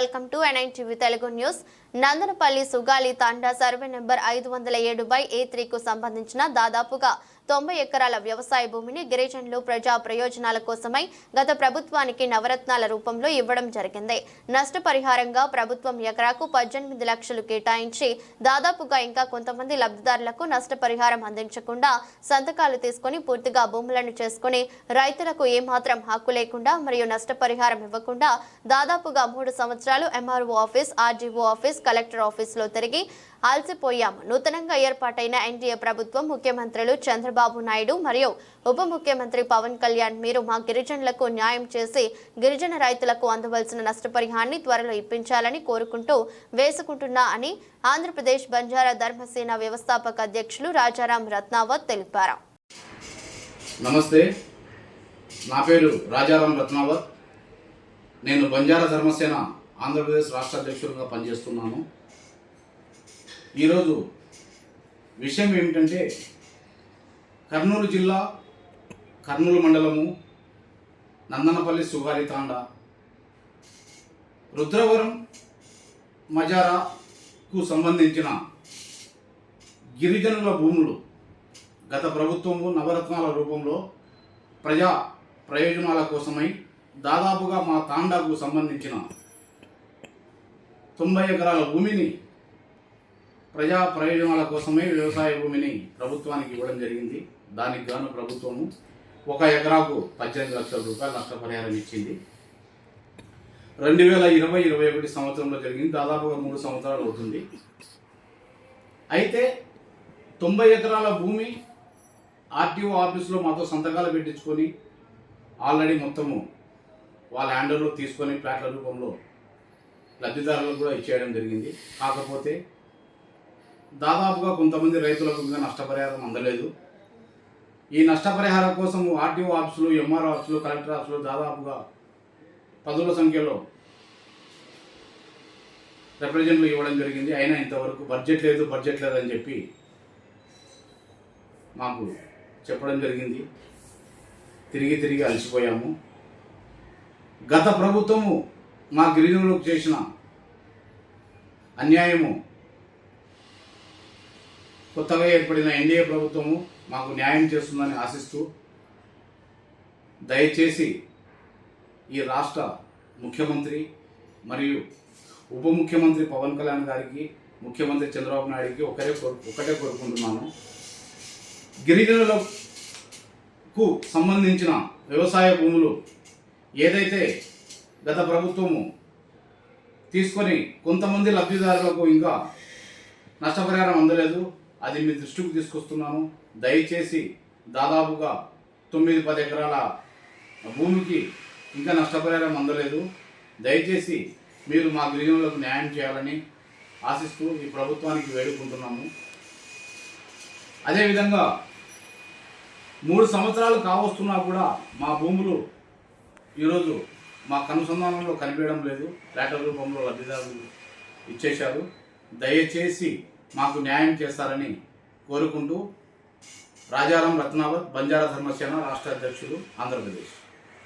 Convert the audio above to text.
Welcome to NIN TV Telugu news. Nandanapalli Sugali Tanda survey number ఐదు వందల ఏడు by ఏ త్రీకు సంబంధించిన దాదాపుగా తొంభై ఎకరాల వ్యవసాయ భూమిని గిరిజనులు ప్రజా ప్రయోజనాల కోసమై గత ప్రభుత్వానికి నవరత్నాల రూపంలో ఇవ్వడం జరిగింది. నష్టపరిహారంగా ప్రభుత్వం ఎకరాకు పద్దెనిమిది లక్షలు కేటాయించి దాదాపుగా ఇంకా కొంతమంది లబ్ధిదారులకు నష్టపరిహారం అందించకుండా సంతకాలు తీసుకొని పూర్తిగా భూములను చేసుకుని రైతులకు ఏమాత్రం హక్కు లేకుండా మరియు నష్టపరిహారం ఇవ్వకుండా దాదాపుగా మూడు సంవత్సరాలు MRO office RDO office collector ఆఫీసులో తిరిగి అలసిపోయాం నూతనంగా ఏర్పాటైన ఎన్డీఏ ప్రభుత్వం ముఖ్యమంత్రులు చంద్రబాబు నాయుడు మరియు ఉప ముఖ్యమంత్రి పవన్ కళ్యాణ్ మీరు మా గిరిజనులకు న్యాయం చేసి గిరిజన రైతులకు అందవలసిన నష్టపరిహారాన్ని త్వరలో ఇప్పించాలని కోరుకుంటూ వేసుకుంటున్నా అని ఆంధ్రప్రదేశ్ బంజారా ధర్మసేన వ్యవస్థాపక అధ్యక్షులు రాజారాం రత్నావత్ తెలిపారు. నమస్తే. నా పేరు రాజారాం రత్నావత్. నేను బంజారా ధర్మసేన ఆంధ్రప్రదేశ్ రాష్ట్ర అధ్యక్షులుగా పనిచేస్తున్నాను. ఈరోజు విషయం ఏమిటంటే కర్నూలు జిల్లా కర్నూలు మండలము నందనపల్లి సుగారి తాండా. రుద్రవరం మజారాకు సంబంధించిన గిరిజనుల భూములు గత ప్రభుత్వము నవరత్నాల రూపంలో ప్రజా ప్రయోజనాల కోసమై దాదాపుగా మా తాండాకు సంబంధించిన తొంభై ఎకరాల భూమిని ప్రజా ప్రయోజనాల కోసమే వ్యవసాయ భూమిని ప్రభుత్వానికి ఇవ్వడం జరిగింది. దానికి గాను ప్రభుత్వము ఒక ఎకరాకు పద్దెనిమిది లక్షల రూపాయలు నష్టపరిహారం ఇచ్చింది. రెండు వేల ఇరవై ఇరవై ఒకటి సంవత్సరంలో జరిగింది. దాదాపుగా మూడు సంవత్సరాలు అవుతుంది. అయితే తొంభై ఎకరాల భూమి ఆర్టీఓ ఆఫీస్లో మాతో సంతకాలు పెట్టించుకొని ఆల్రెడీ మొత్తము వాళ్ళ హ్యాండర్లో తీసుకొని ప్లాట్ల రూపంలో లబ్ధిదారులకు కూడా ఇచ్చేయడం జరిగింది. కాకపోతే దాదాపుగా కొంతమంది రైతులకు ఇంకా నష్టపరిహారం అందలేదు. ఈ నష్టపరిహారం కోసం ఆర్టీఓ ఆఫీసులు ఎంఆర్ఓ ఆఫీసులు కలెక్టర్ ఆఫీసులు దాదాపుగా పదుల సంఖ్యలో రిప్రజెంట్లు ఇవ్వడం జరిగింది. అయినా ఇంతవరకు బడ్జెట్ లేదు బడ్జెట్ లేదని చెప్పి మాకు చెప్పడం జరిగింది. తిరిగి తిరిగి అలసిపోయాము. గత ప్రభుత్వము మా గిరిజనులకు చేసిన అన్యాయము కొత్తగా ఏర్పడిన ఎన్డీఏ ప్రభుత్వము మాకు న్యాయం చేస్తుందని ఆశిస్తూ దయచేసి ఈ రాష్ట్ర ముఖ్యమంత్రి మరియు ఉప ముఖ్యమంత్రి పవన్ కళ్యాణ్ గారికి ముఖ్యమంత్రి చంద్రబాబు నాయుడికి ఒకరే కోరు ఒకటే కోరుకుంటున్నాను. గిరిజనులకు సంబంధించిన వ్యవసాయ భూములు ఏదైతే గత ప్రభుత్వము తీసుకొని కొంతమంది లబ్ధిదారులకు ఇంకా నష్టపరిహారం అందలేదు అది మీ దృష్టికి తీసుకొస్తున్నాను. దయచేసి దాదాపుగా తొమ్మిది పది ఎకరాల భూమికి ఇంకా నష్టపరిహారం అందలేదు. దయచేసి మీరు మా గిరిజనులకు న్యాయం చేయాలని ఆశిస్తూ ఈ ప్రభుత్వానికి వేడుకుంటున్నాము. అదేవిధంగా మూడు సంవత్సరాలు కావస్తున్నా కూడా మా భూములు ఈరోజు మా కనుసంధానంలో కనిపించడం లేదు. లేటర్ రూపంలో లబ్ధిదారులు ఇచ్చేశారు. దయచేసి మాకు న్యాయం చేస్తారని కోరుకుంటూ రాజారాం రత్నావత్ బంజారా ధర్మసేన రాష్ట్ర అధ్యక్షులు ఆంధ్రప్రదేశ్.